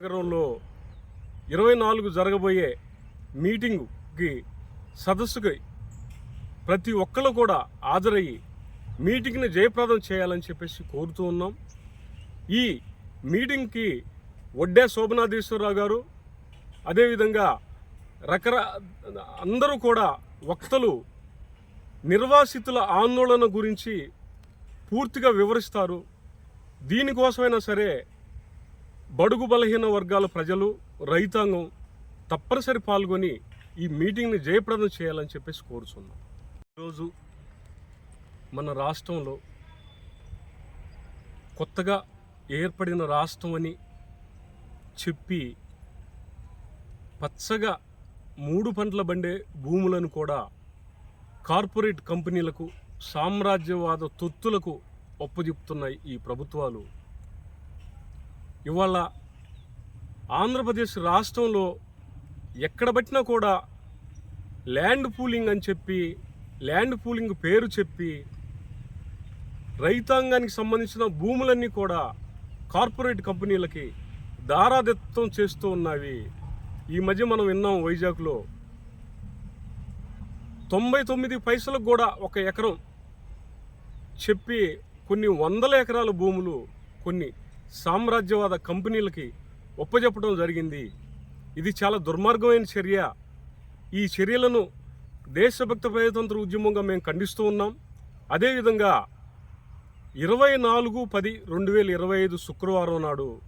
నగరంలో ఇరవై నాలుగు జరగబోయే మీటింగుకి సదస్సుకి ప్రతి ఒక్కరు కూడా హాజరయ్యి మీటింగ్ని జయప్రదం చేయాలని చెప్పేసి కోరుతూ ఉన్నాం. ఈ మీటింగ్కి వడ్డే శోభనాథేశ్వరరావు గారు అదేవిధంగా రకర అందరూ కూడా వక్తలు నిర్వాసితుల ఆందోళన గురించి పూర్తిగా వివరిస్తారు. దీనికోసమైనా సరే బడుగు బలహీన వర్గాల ప్రజలు రైతాంగం తప్పనిసరి పాల్గొని ఈ మీటింగ్ని జయప్రదం చేయాలని చెప్పేసి కోరుచున్నాం. ఈరోజు మన రాష్ట్రంలో కొత్తగా ఏర్పడిన రాష్ట్రం అని చెప్పి పచ్చగా మూడు పంటల బండే భూములను కూడా కార్పొరేట్ కంపెనీలకు సామ్రాజ్యవాద తొత్తులకు ఒప్పజెప్తున్నాయి ఈ ప్రభుత్వాలు. ఇవాళ ఆంధ్రప్రదేశ్ రాష్ట్రంలో ఎక్కడ పట్టినా కూడా ల్యాండ్ పూలింగ్ అని చెప్పి ల్యాండ్ పూలింగ్ పేరు చెప్పి రైతాంగానికి సంబంధించిన భూములన్నీ కూడా కార్పొరేట్ కంపెనీలకి దారాదత్తం చేస్తూ ఉన్నవి. ఈ మధ్య మనం విన్నాం వైజాగ్లో తొంభై తొమ్మిది పైసలకు కూడా ఒక ఎకరం చెప్పి కొన్ని వందల ఎకరాల భూములు కొన్ని సామ్రాజ్యవాద కంపెనీలకి ఒప్పజెప్పడం జరిగింది. ఇది చాలా దుర్మార్గమైన చర్య. ఈ చర్యలను దేశభక్త ప్రజాతంత్ర ఉద్యమంగా మేము ఖండిస్తూ ఉన్నాం. అదేవిధంగా ఇరవై నాలుగు పది రెండు వేల ఇరవై ఐదు శుక్రవారం నాడు